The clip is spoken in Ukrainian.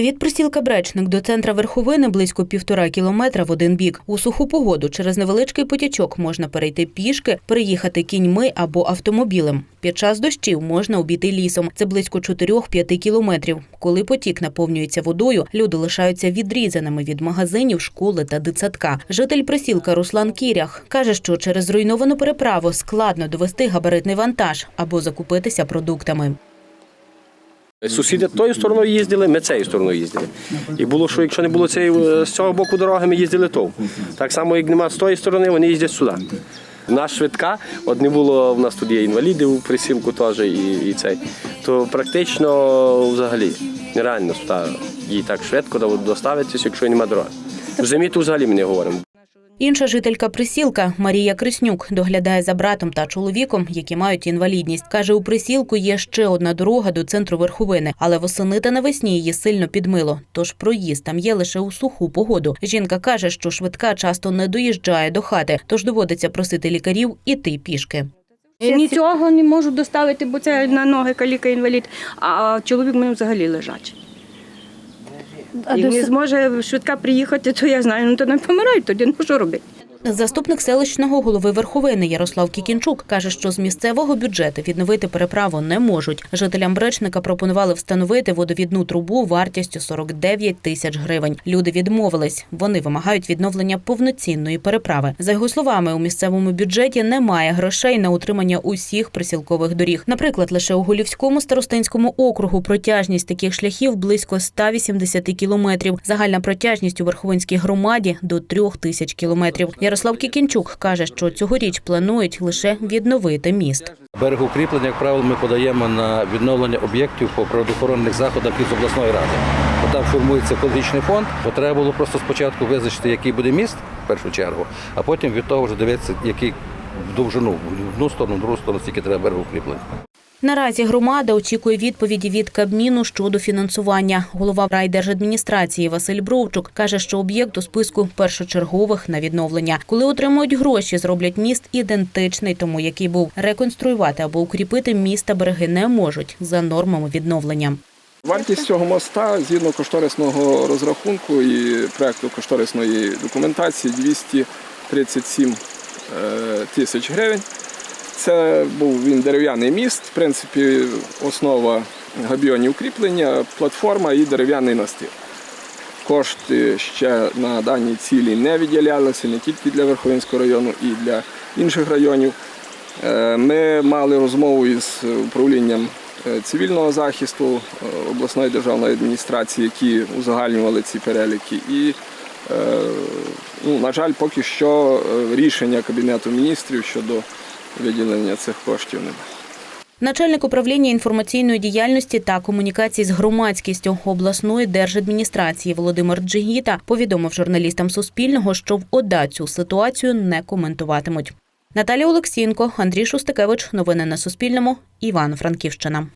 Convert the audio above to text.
Від присілка Бречник до центра верховини близько півтора кілометра в один бік. У суху погоду через невеличкий потічок можна перейти пішки, переїхати кіньми або автомобілем. Під час дощів можна обійти лісом. Це близько 4-5 кілометрів. Коли потік наповнюється водою, люди лишаються відрізаними від магазинів, школи та дитсадка. Житель присілка Руслан Кірях каже, що через зруйновану переправу складно довести габаритний вантаж або закупитися продуктами. Сусіди тою стороною їздили, ми цією стороною їздили. І було, що якщо не було цієї, з цього боку дороги, ми їздили тов. Так само, як нема з тої сторони, вони їздять сюди. У нас швидка, от не було, у нас тут є інваліди у присілку теж і, і цей. То практично взагалі нереально їй так швидко доставитися, якщо немає дороги. В зимі то взагалі ми не говоримо. Інша жителька присілка Марія Криснюк доглядає за братом та чоловіком, які мають інвалідність. Каже, у присілку є ще одна дорога до центру верховини, але восени та навесні її сильно підмило. Тож проїзд там є лише у суху погоду. Жінка каже, що швидка часто не доїжджає до хати, тож доводиться просити лікарів іти пішки. Нічого не можу доставити, бо це на ноги каліка інвалід, а чоловік мій взагалі лежачий. Як не зможе швидка приїхати, то я знаю, ну то не помирають, тоді ну що робити? Заступник селищного голови Верховини Ярослав Кікінчук каже, що з місцевого бюджету відновити переправу не можуть. Жителям Бречника пропонували встановити водовідну трубу вартістю 49 тисяч гривень. Люди відмовились. Вони вимагають відновлення повноцінної переправи. За його словами, у місцевому бюджеті немає грошей на утримання усіх присілкових доріг. Наприклад, лише у Голівському старостинському округу протяжність таких шляхів близько 180 кілометрів. Загальна протяжність у Верховинській громаді до трьох тисяч кілометрів. Ярослав Кікінчук каже, що цьогоріч планують лише відновити міст. Берегоукріплення, як правило, ми подаємо на відновлення об'єктів по природоохоронних заходах із обласної ради. Бо там формується екологічний фонд, бо треба було просто спочатку визначити, який буде міст в першу чергу, а потім від того вже дивитися, який довжину, в одну сторону, в другу сторону, скільки треба берегоукріплення. Наразі громада очікує відповіді від Кабміну щодо фінансування. Голова райдержадміністрації Василь Бровчук каже, що об'єкт у списку першочергових на відновлення. Коли отримують гроші, зроблять міст ідентичний тому, який був реконструювати або укріпити міста береги не можуть за нормами відновлення. Вартість цього моста згідно кошторисного розрахунку і проекту кошторисної документації 237 е, тисяч гривень. Це був він дерев'яний міст, в принципі, основа габіонів укріплення, платформа і дерев'яний настил. Кошти ще на дані цілі не виділялися не тільки для Верховинського району, і для інших районів. Е, Ми мали розмову із управлінням е, цивільного захисту е, обласної державної адміністрації, які узагальнювали ці переліки. І, ну, на жаль, поки що рішення Кабінету міністрів щодо виділення цих коштів немає. Начальник управління інформаційної діяльності та комунікації з громадськістю обласної держадміністрації Володимир Джигіта повідомив журналістам Суспільного, що в ОДА цю ситуацію не коментуватимуть. Наталія Олексінко, Андрій Шустикевич. Новини на Суспільному. Івано-Франківщина.